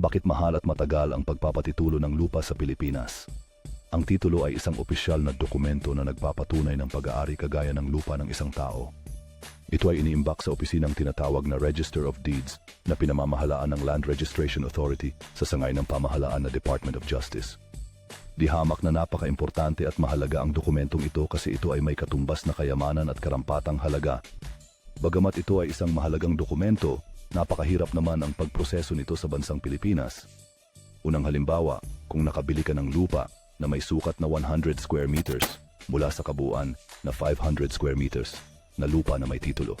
Bakit mahal at matagal ang pagpapatitulo ng lupa sa Pilipinas? Ang titulo ay isang opisyal na dokumento na nagpapatunay ng pag-aari kagaya ng lupa ng isang tao. Ito ay iniimbak sa opisinang tinatawag na Register of Deeds na pinamamahalaan ng Land Registration Authority sa sangay ng pamahalaan na Department of Justice. Di hamak na napaka-importante at mahalaga ang dokumentong ito kasi ito ay may katumbas na kayamanan at karampatang halaga. Bagamat ito ay isang mahalagang dokumento, napakahirap naman ang pagproseso nito sa bansang Pilipinas. Unang halimbawa, kung nakabili ka ng lupa na may sukat na 100 square meters mula sa kabuuan na 500 square meters na lupa na may titulo.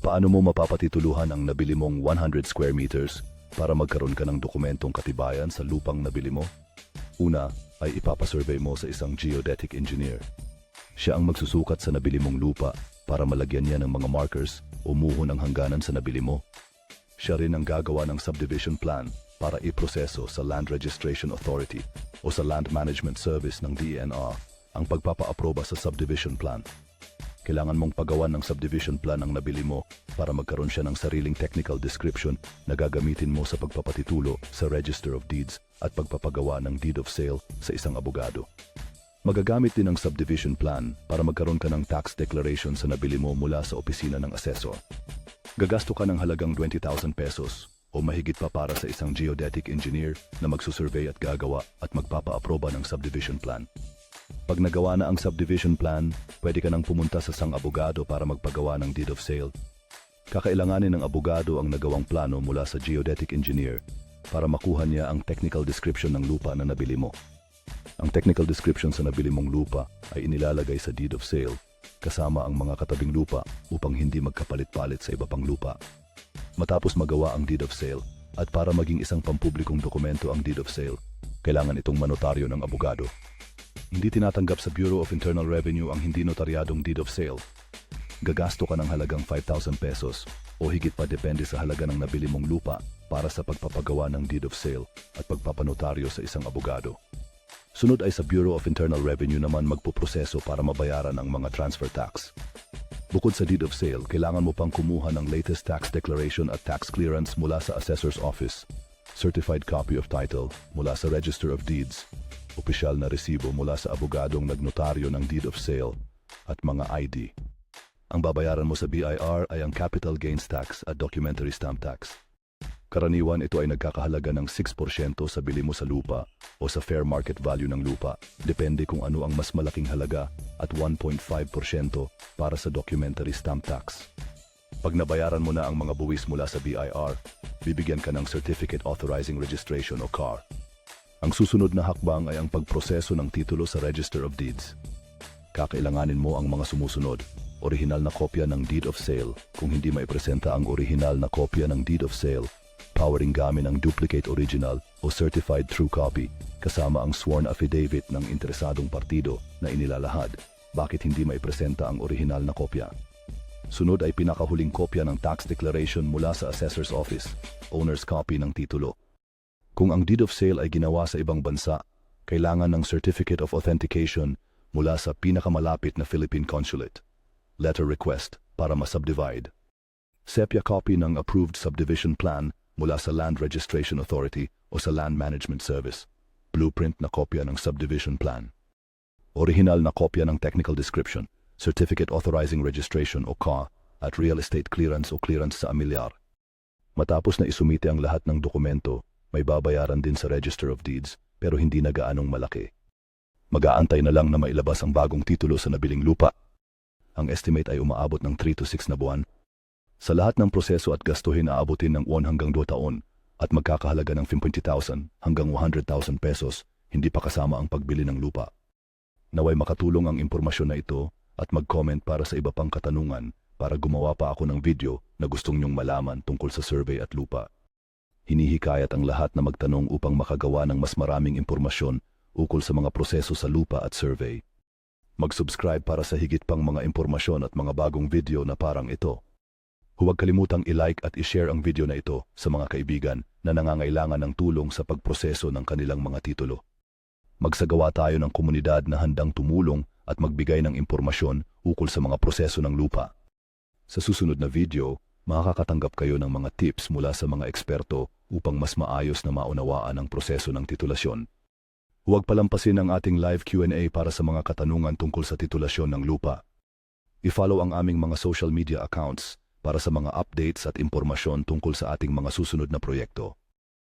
Paano mo mapapatituluhan ang nabili mong 100 square meters para magkaroon ka ng dokumentong katibayan sa lupang nabili mo? Una ay ipapasurvey mo sa isang geodetic engineer. Siya ang magsusukat sa nabili mong lupa para malagyan niya ng mga markers o muho ng hangganan sa nabili mo. Siya rin ang gagawa ng subdivision plan para iproseso sa Land Registration Authority o sa Land Management Service ng DENR ang pagpapaaproba sa subdivision plan. Kailangan mong pagawan ng subdivision plan ang nabili mo para magkaroon siya ng sariling technical description na gagamitin mo sa pagpapatitulo sa Register of Deeds at pagpapagawa ng deed of sale sa isang abogado. Magagamit din ang subdivision plan para magkaroon ka ng tax declaration sa nabili mo mula sa opisina ng assessor. Gagasto ka ng halagang 20,000 pesos o mahigit pa para sa isang geodetic engineer na magsusurvey at gagawa at magpapaaproba ng subdivision plan. Pag nagawa na ang subdivision plan, pwede ka nang pumunta sa sang abogado para magpagawa ng deed of sale. Kakailanganin ng abogado ang nagawang plano mula sa geodetic engineer para makuha niya ang technical description ng lupa na nabili mo. Ang technical description sa nabili mong lupa ay inilalagay sa deed of sale kasama ang mga katabing lupa upang hindi magkapalit-palit sa iba pang lupa. Matapos magawa ang deed of sale at para maging isang pampublikong dokumento ang deed of sale, kailangan itong manotaryo ng abogado. Hindi tinatanggap sa Bureau of Internal Revenue ang hindi notaryadong deed of sale. Gagasto ka ng halagang 5,000 pesos o higit pa depende sa halaga ng nabili mong lupa para sa pagpapagawa ng deed of sale at pagpapanotaryo sa isang abogado. Sunod ay sa Bureau of Internal Revenue naman magpuproseso para mabayaran ang mga transfer tax. Bukod sa deed of sale, kailangan mo pang kumuha ng latest tax declaration at tax clearance mula sa Assessor's Office, certified copy of title mula sa Register of Deeds, opisyal na resibo mula sa abogadong nagnotaryo ng deed of sale, at mga ID. Ang babayaran mo sa BIR ay ang capital gains tax at documentary stamp tax. Karaniwan ito ay nagkakahalaga ng 6% sa bili mo sa lupa o sa fair market value ng lupa, depende kung ano ang mas malaking halaga at 1.5% para sa documentary stamp tax. Pag nabayaran mo na ang mga buwis mula sa BIR, bibigyan ka ng Certificate Authorizing Registration o CAR. Ang susunod na hakbang ay ang pagproseso ng titulo sa Register of Deeds. Kakailanganin mo ang mga sumusunod, orihinal na kopya ng Deed of Sale kung hindi maipresenta ang orihinal na kopya ng Deed of Sale powering gamit ang duplicate original o certified true copy kasama ang sworn affidavit ng interesadong partido na inilalahad. Bakit hindi maipresenta ang orihinal na kopya? Sunod ay pinakahuling kopya ng tax declaration mula sa assessor's office, owner's copy ng titulo. Kung ang deed of sale ay ginawa sa ibang bansa, kailangan ng certificate of authentication mula sa pinakamalapit na Philippine consulate. Letter request para ma-subdivide. Sepia copy ng approved subdivision plan mula sa Land Registration Authority o sa Land Management Service. Blueprint na kopya ng subdivision plan. Original na kopya ng technical description, Certificate Authorizing Registration o CA at Real Estate Clearance o Clearance sa Amilyar. Matapos na isumite ang lahat ng dokumento, may babayaran din sa Register of Deeds pero hindi na gaanong malaki. Mag-aantay na lang na mailabas ang bagong titulo sa nabiling lupa. Ang estimate ay umaabot ng 3 to 6 na buwan sa lahat ng proseso at gastuhin aabutin ng 1 hanggang 2 taon at magkakahalaga ng 50,000 hanggang 100,000 pesos, hindi pa kasama ang pagbili ng lupa. Naway makatulong ang impormasyon na ito at mag-comment para sa iba pang katanungan para gumawa pa ako ng video na gustong nyong malaman tungkol sa survey at lupa. Hinihikayat ang lahat na magtanong upang makagawa ng mas maraming impormasyon ukol sa mga proseso sa lupa at survey. Mag-subscribe para sa higit pang mga impormasyon at mga bagong video na parang ito. Huwag kalimutang i-like at i-share ang video na ito sa mga kaibigan na nangangailangan ng tulong sa pagproseso ng kanilang mga titulo. Magsagawa tayo ng komunidad na handang tumulong at magbigay ng impormasyon ukol sa mga proseso ng lupa. Sa susunod na video, makakatanggap kayo ng mga tips mula sa mga eksperto upang mas maayos na maunawaan ang proseso ng titulasyon. Huwag palampasin ang ating live Q&A para sa mga katanungan tungkol sa titulasyon ng lupa. I-follow ang aming mga social media accounts para sa mga updates at impormasyon tungkol sa ating mga susunod na proyekto.